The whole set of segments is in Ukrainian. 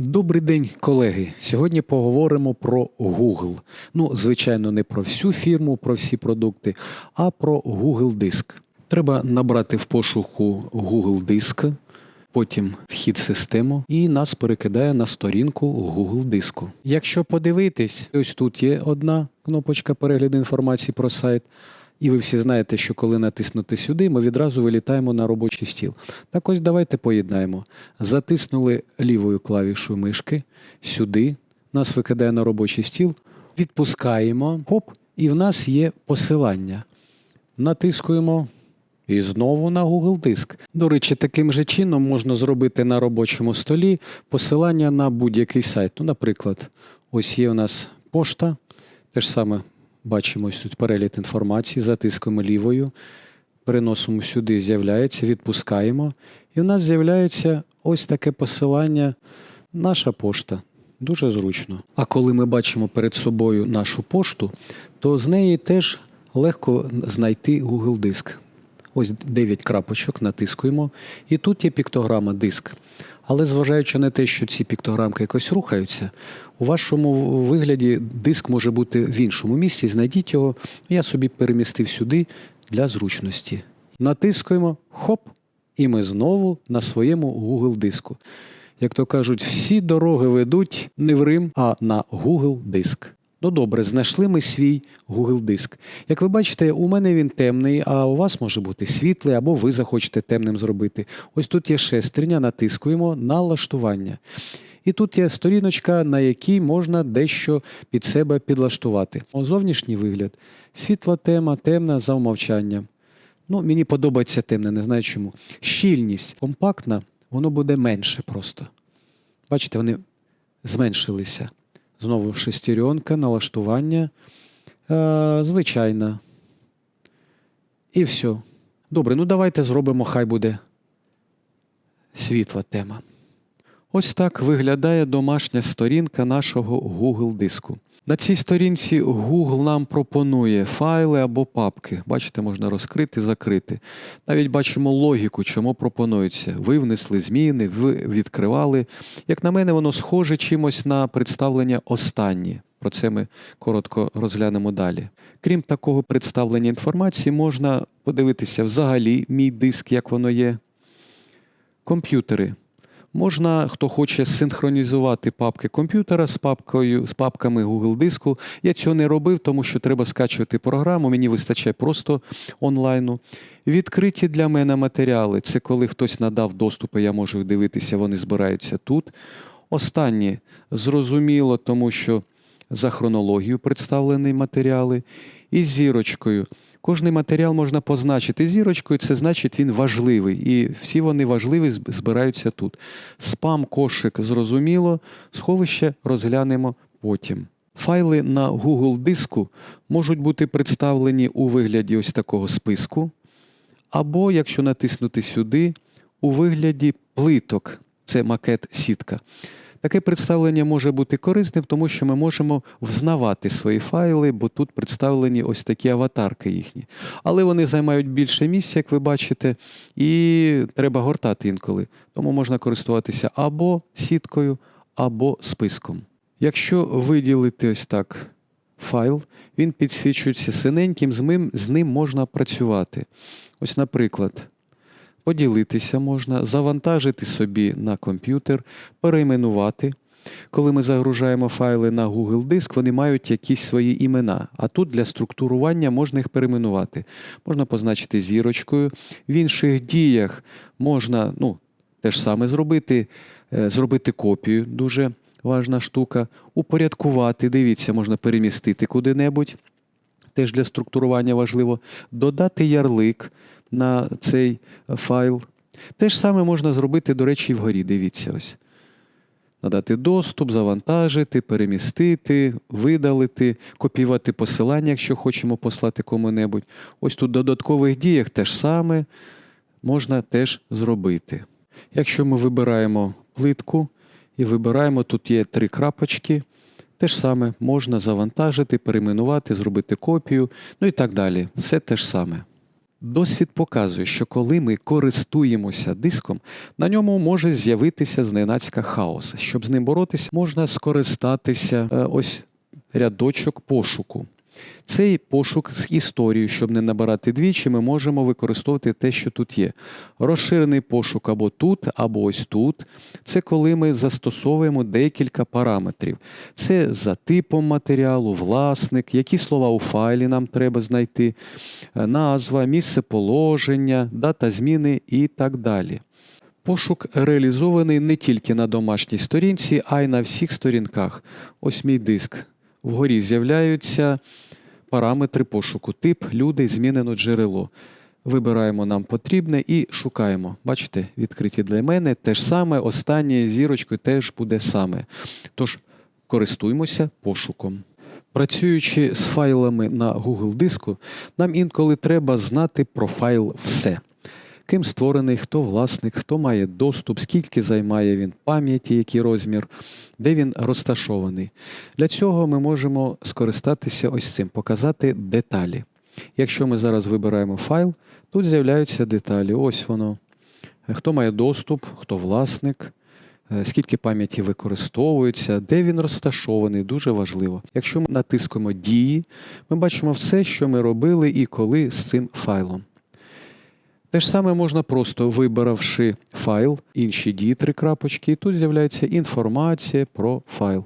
Добрий день, колеги. Сьогодні поговоримо про Google. Ну, звичайно, не про всю фірму, про всі продукти, а про Google Диск. Треба набрати в пошуку Google Диск, потім вхід в систему, і нас перекидає на сторінку Google Диску. Якщо подивитись, ось тут є одна кнопочка перегляду інформації про сайт. І ви всі знаєте, що коли натиснути сюди, ми відразу вилітаємо на робочий стіл. Так ось давайте поєднаємо. Затиснули лівою клавішою мишки сюди, нас викидає на робочий стіл, відпускаємо, хоп, і в нас є посилання. Натискуємо і знову на Google Диск. До речі, таким же чином можна зробити на робочому столі посилання на будь-який сайт. Ну, наприклад, ось є у нас пошта, те ж саме бачимо ось тут переліт інформації, затискуємо лівою, переносимо сюди, з'являється, відпускаємо. І в нас з'являється ось таке посилання наша пошта. Дуже зручно. А коли ми бачимо перед собою нашу пошту, то з неї теж легко знайти Google Диск. Ось 9 крапочок, натискуємо. І тут є піктограма диск. Але зважаючи на те, що ці піктограмки якось рухаються, у вашому вигляді диск може бути в іншому місці. Знайдіть його. Я собі перемістив сюди для зручності. Натискуємо хоп, і ми знову на своєму Google диску. Як то кажуть, всі дороги ведуть не в Рим, а на Google диск. Ну добре, знайшли ми свій Google диск. Як ви бачите, у мене він темний, а у вас може бути світлий, або ви захочете темним зробити. Ось тут є шестерня, натискуємо налаштування. І тут є сторіночка, на якій можна дещо під себе підлаштувати. Зовнішній вигляд. Світла тема, темна за умовчанням. Ну, мені подобається темне, не знаю чому. Щільність компактна, воно буде менше просто. Бачите, вони зменшилися. Знову шестеренка, налаштування. Е, звичайна. І все. Добре, ну давайте зробимо, хай буде світла тема. Ось так виглядає домашня сторінка нашого Google диску. На цій сторінці Google нам пропонує файли або папки. Бачите, можна розкрити, закрити. Навіть бачимо логіку, чому пропонується. Ви внесли зміни, ви відкривали. Як на мене, воно схоже чимось на представлення останні. Про це ми коротко розглянемо далі. Крім такого представлення інформації, можна подивитися взагалі мій диск, як воно є. Комп'ютери. Можна, хто хоче синхронізувати папки комп'ютера з папкою, з папками Google диску. Я цього не робив, тому що треба скачувати програму. Мені вистачає просто онлайну. Відкриті для мене матеріали. Це коли хтось надав доступи, я можу дивитися, вони збираються тут. Останнє зрозуміло, тому що за хронологію представлені матеріали. І зірочкою. Кожний матеріал можна позначити зірочкою, це значить він важливий. І всі вони важливі збираються тут. Спам, кошик зрозуміло, сховище розглянемо потім. Файли на Google диску можуть бути представлені у вигляді ось такого списку, або, якщо натиснути сюди, у вигляді плиток. Це макет сітка. Таке представлення може бути корисним, тому що ми можемо взнавати свої файли, бо тут представлені ось такі аватарки їхні. Але вони займають більше місця, як ви бачите, і треба гортати інколи. Тому можна користуватися або сіткою, або списком. Якщо виділити ось так файл, він підсвічується синеньким, з ним, з ним можна працювати. Ось, наприклад. Поділитися можна, завантажити собі на комп'ютер, перейменувати. Коли ми загружаємо файли на Google диск, вони мають якісь свої імена. А тут для структурування можна їх перейменувати. Можна позначити зірочкою. В інших діях можна ну, те ж саме зробити, е, зробити копію, дуже важна штука. Упорядкувати, дивіться, можна перемістити куди-небудь. Теж для структурування важливо. Додати ярлик на цей файл. Те ж саме можна зробити, до речі, вгорі. Дивіться ось. Надати доступ, завантажити, перемістити, видалити, копіювати посилання, якщо хочемо послати кому-небудь. Ось тут в додаткових діях те ж саме можна теж зробити. Якщо ми вибираємо плитку і вибираємо, тут є три крапочки, те ж саме можна завантажити, перейменувати, зробити копію, ну і так далі. Все те ж саме. Досвід показує, що коли ми користуємося диском, на ньому може з'явитися зненацька хаос. Щоб з ним боротися, можна скористатися е, ось рядочок пошуку. Цей пошук з історією, щоб не набирати двічі, ми можемо використовувати те, що тут є. Розширений пошук або тут, або ось тут. Це коли ми застосовуємо декілька параметрів. Це за типом матеріалу, власник, які слова у файлі нам треба знайти, е, назва, місце положення, дата зміни і так далі. Пошук реалізований не тільки на домашній сторінці, а й на всіх сторінках. Ось мій диск. Вгорі з'являються параметри пошуку, тип, люди, змінено джерело. Вибираємо нам потрібне і шукаємо. Бачите, відкриті для мене. Те ж саме, останнє зірочкою теж буде саме. Тож користуємося пошуком. Працюючи з файлами на Google диску, нам інколи треба знати про файл все. Ким створений, хто власник, хто має доступ, скільки займає він пам'яті, який розмір, де він розташований. Для цього ми можемо скористатися ось цим, показати деталі. Якщо ми зараз вибираємо файл, тут з'являються деталі. Ось воно. Хто має доступ, хто власник, е, скільки пам'яті використовується, де він розташований, дуже важливо. Якщо ми натискаємо дії, ми бачимо все, що ми робили і коли з цим файлом. Те ж саме можна просто вибравши файл, інші дії три крапочки, і тут з'являється інформація про файл.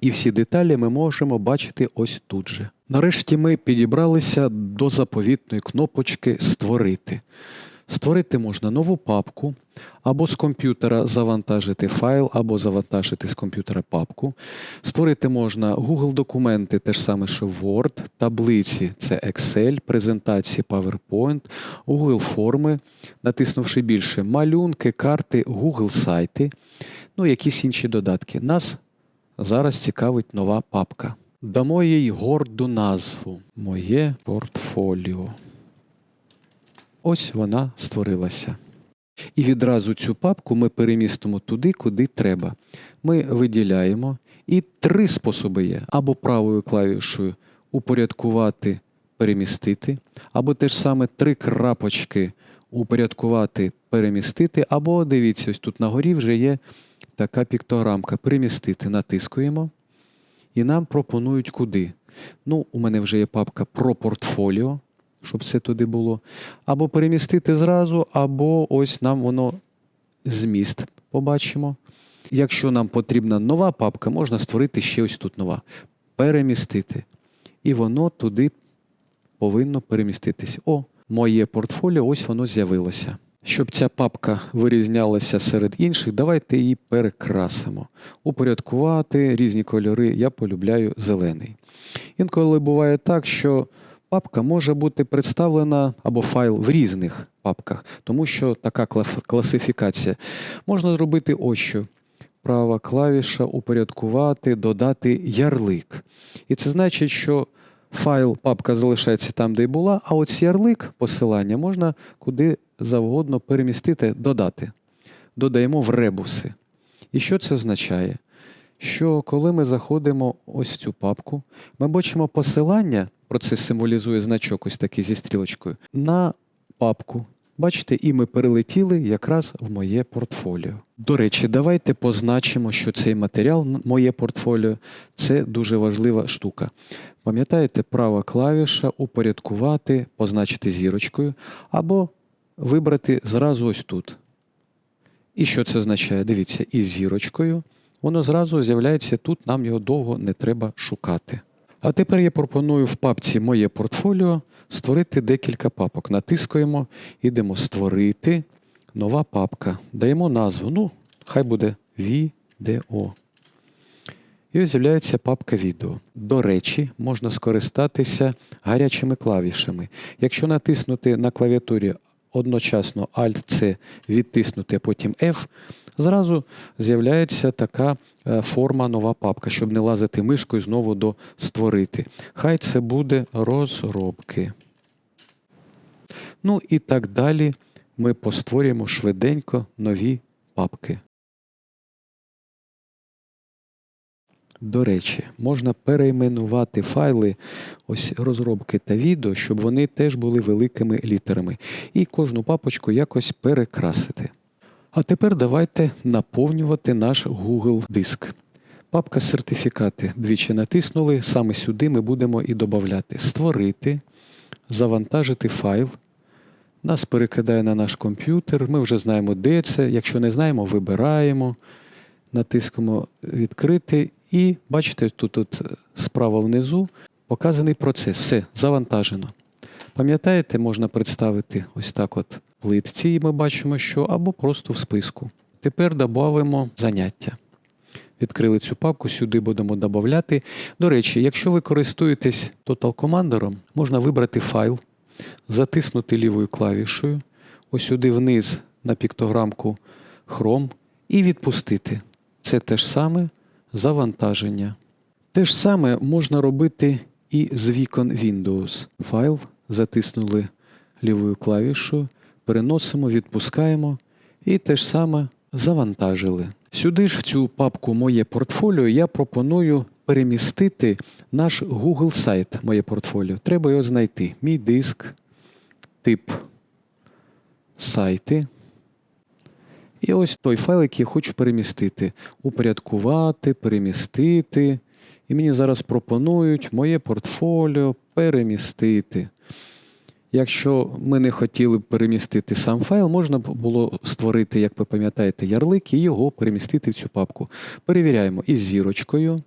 І всі деталі ми можемо бачити ось тут же. Нарешті ми підібралися до заповітної кнопочки Створити. Створити можна нову папку, або з комп'ютера завантажити файл, або завантажити з комп'ютера папку. Створити можна Google документи, те ж саме, що Word, таблиці це Excel, презентації PowerPoint, Google форми, натиснувши більше малюнки, карти, Google сайти, ну якісь інші додатки. Нас зараз цікавить нова папка. Дамо їй горду назву Моє портфоліо. Ось вона створилася. І відразу цю папку ми перемістимо туди, куди треба. Ми виділяємо. І три способи є: або правою клавішою упорядкувати, перемістити, або те ж саме три крапочки упорядкувати, перемістити, або дивіться, ось тут на горі вже є така піктограмка. Перемістити. Натискуємо. І нам пропонують куди. Ну, у мене вже є папка про портфоліо щоб все туди було. Або перемістити зразу, або ось нам воно зміст побачимо. Якщо нам потрібна нова папка, можна створити ще ось тут нова. Перемістити. І воно туди повинно переміститись. О, моє портфоліо, ось воно з'явилося. Щоб ця папка вирізнялася серед інших, давайте її перекрасимо. Упорядкувати різні кольори, я полюбляю зелений. Інколи буває так, що Папка може бути представлена або файл в різних папках, тому що така класифікація. Можна зробити ось що. Права клавіша упорядкувати, додати ярлик. І це значить, що файл, папка залишається там, де й була, а ось ярлик посилання можна куди завгодно перемістити, додати. Додаємо в ребуси. І що це означає? Що коли ми заходимо ось в цю папку, ми бачимо посилання про це символізує значок, ось такий зі стрілочкою, на папку. Бачите, і ми перелетіли якраз в моє портфоліо. До речі, давайте позначимо, що цей матеріал, моє портфоліо, це дуже важлива штука. Пам'ятаєте, права клавіша упорядкувати, позначити зірочкою, або вибрати зразу ось тут. І що це означає? Дивіться, із зірочкою воно зразу з'являється тут, нам його довго не треба шукати. А тепер я пропоную в папці Моє портфоліо створити декілька папок. Натискаємо, ідемо Створити. Нова папка. Даємо назву. Ну, хай буде відео. І ось з'являється папка відео. До речі, можна скористатися гарячими клавішами. Якщо натиснути на клавіатурі одночасно Alt-C, відтиснути, потім F, зразу з'являється така е, форма нова папка, щоб не лазити мишкою знову до створити. Хай це буде розробки. Ну і так далі ми постворюємо швиденько нові папки. До речі, можна перейменувати файли ось розробки та відео, щоб вони теж були великими літерами, і кожну папочку якось перекрасити. А тепер давайте наповнювати наш Google диск. Папка сертифікати двічі натиснули. Саме сюди ми будемо і додати. Створити, завантажити файл. Нас перекидає на наш комп'ютер. Ми вже знаємо, де це. Якщо не знаємо, вибираємо, натискаємо відкрити. І бачите, тут, тут справа внизу показаний процес. Все, завантажено. Пам'ятаєте, можна представити ось так от плитці, і ми бачимо, що або просто в списку. Тепер додамо заняття. Відкрили цю папку, сюди будемо додати. До речі, якщо ви користуєтесь Total Commander, можна вибрати файл, затиснути лівою клавішою, ось сюди вниз на піктограмку Chrome і відпустити. Це те ж саме завантаження. Те ж саме можна робити і з вікон Windows. Файл затиснули лівою клавішою, переносимо, відпускаємо і те ж саме завантажили. Сюди ж в цю папку Моє портфоліо я пропоную перемістити наш Google сайт Моє портфоліо. Треба його знайти. Мій диск, тип сайти. І ось той файл, який я хочу перемістити. Упорядкувати, перемістити. І мені зараз пропонують моє портфоліо перемістити. Якщо ми не хотіли б перемістити сам файл, можна було створити, як ви пам'ятаєте, ярлик і його перемістити в цю папку. Перевіряємо із зірочкою.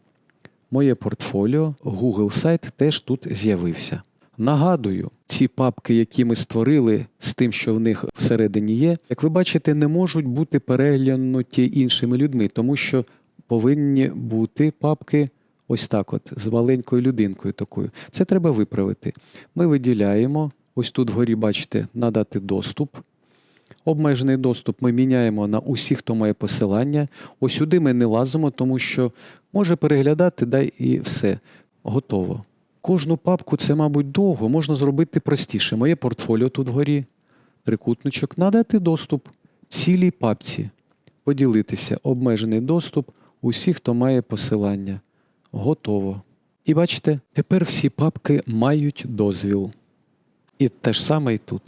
Моє портфоліо, Google сайт теж тут з'явився. Нагадую, ці папки, які ми створили з тим, що в них всередині є, як ви бачите, не можуть бути переглянуті іншими людьми, тому що повинні бути папки ось так, от, з маленькою людинкою такою. Це треба виправити. Ми виділяємо. Ось тут вгорі, бачите, надати доступ. Обмежений доступ ми міняємо на усіх, хто має посилання. Ось сюди ми не лазимо, тому що може переглядати, дай і все. Готово. Кожну папку це, мабуть, довго, можна зробити простіше. Моє портфоліо тут вгорі, трикутничок, надати доступ цілій папці, поділитися, обмежений доступ усіх, хто має посилання. Готово. І бачите, тепер всі папки мають дозвіл. І те ж саме і тут.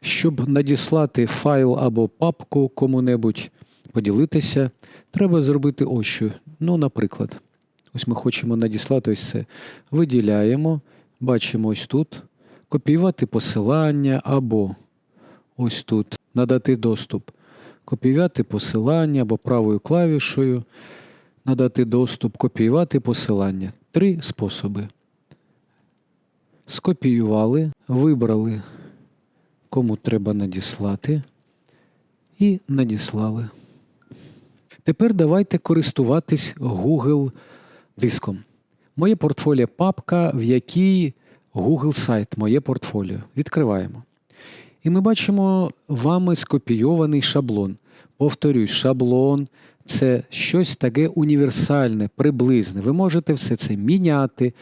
Щоб надіслати файл або папку кому-небудь, поділитися, треба зробити ось що. Ну, наприклад, ось ми хочемо надіслати ось це. Виділяємо, бачимо ось тут, копіювати посилання або ось тут надати доступ. Копіювати посилання або правою клавішою, надати доступ, копіювати посилання. Три способи скопіювали, вибрали, кому треба надіслати, і надіслали. Тепер давайте користуватись Google диском. Моє портфоліо папка, в якій Google сайт, моє портфоліо. Відкриваємо. І ми бачимо вами скопійований шаблон. Повторюсь, шаблон це щось таке універсальне, приблизне. Ви можете все це міняти,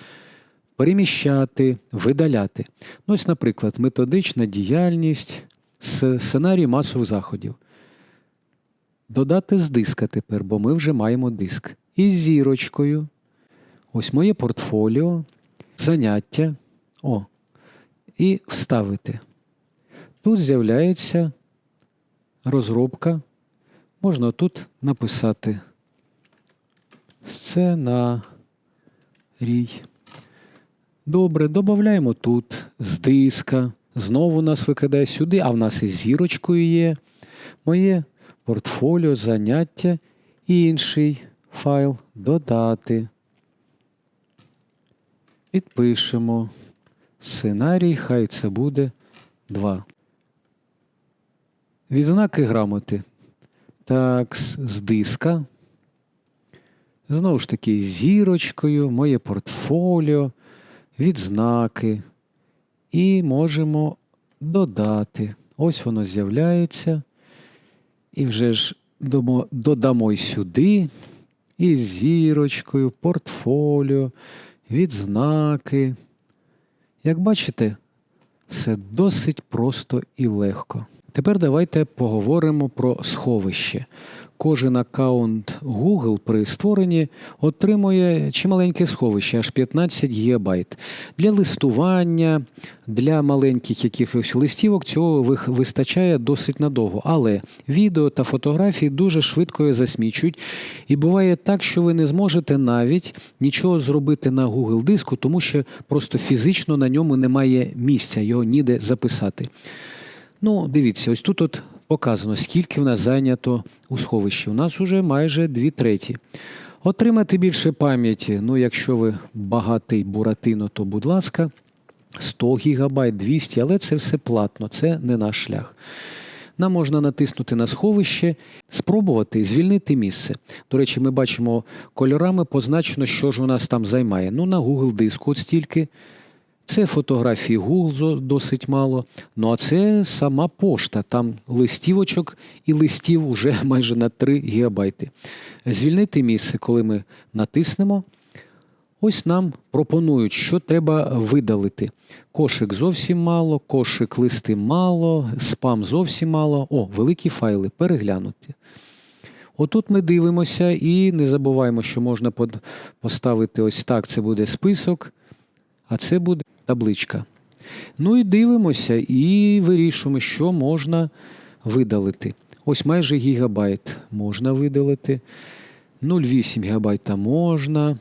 переміщати, видаляти. Ну, ось, наприклад, методична діяльність, сценарій масових заходів. Додати з диска тепер, бо ми вже маємо диск. І зірочкою. Ось моє портфоліо, заняття. О, І вставити. Тут з'являється розробка. Можна тут написати сценарій. Добре, додаємо тут з диска. Знову нас викидає сюди, а в нас із зірочкою є. Моє портфоліо, заняття, інший файл додати. Підпишемо. Сценарій, хай це буде 2. Відзнаки грамоти. Так, з диска. Знову ж таки, зірочкою, моє портфоліо відзнаки. І можемо додати. Ось воно з'являється. І вже ж додамо й сюди. І зірочкою, портфоліо, відзнаки. Як бачите, все досить просто і легко. Тепер давайте поговоримо про сховище. кожен аккаунт Google при створенні отримує чималеньке сховище, аж 15 ГБ. Для листування, для маленьких якихось листівок цього вистачає досить надовго. Але відео та фотографії дуже швидко засмічують. І буває так, що ви не зможете навіть нічого зробити на Google диску, тому що просто фізично на ньому немає місця, його ніде записати. Ну, дивіться, ось тут от показано, скільки в нас зайнято у сховищі. У нас уже майже дві треті. Отримати більше пам'яті, ну, якщо ви багатий буратино, то будь ласка, 100 гігабайт, 200, але це все платно, це не наш шлях. Нам можна натиснути на сховище, спробувати звільнити місце. До речі, ми бачимо кольорами позначено, що ж у нас там займає. Ну, на Google диску от стільки. Це фотографії Google досить мало. Ну а це сама пошта. Там листівочок і листів уже майже на 3 гігабайти. Звільнити місце, коли ми натиснемо. Ось нам пропонують, що треба видалити. Кошик зовсім мало, кошик листи мало, спам зовсім мало. О, великі файли переглянути. Отут ми дивимося і не забуваємо, що можна поставити ось так. Це буде список, а це буде табличка. Ну і дивимося і вирішуємо, що можна видалити. Ось майже гігабайт можна видалити. 0,8 гігабайта можна.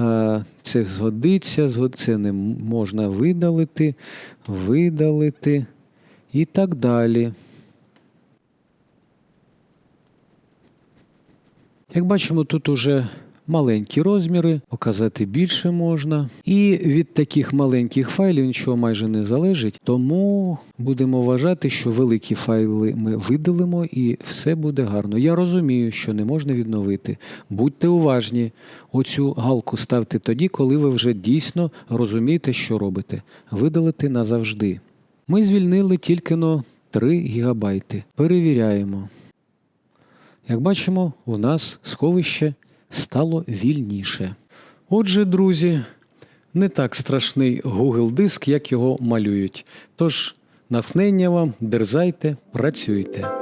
Е, Це згодиться, згод- це не можна видалити, видалити і так далі. Як бачимо, тут уже маленькі розміри, показати більше можна. І від таких маленьких файлів нічого майже не залежить, тому будемо вважати, що великі файли ми видалимо і все буде гарно. Я розумію, що не можна відновити. Будьте уважні, оцю галку ставте тоді, коли ви вже дійсно розумієте, що робите. Видалити назавжди. Ми звільнили тільки но 3 гігабайти. Перевіряємо. Як бачимо, у нас сховище стало вільніше. Отже, друзі, не так страшний Google диск, як його малюють. Тож, натхнення вам, дерзайте, працюйте.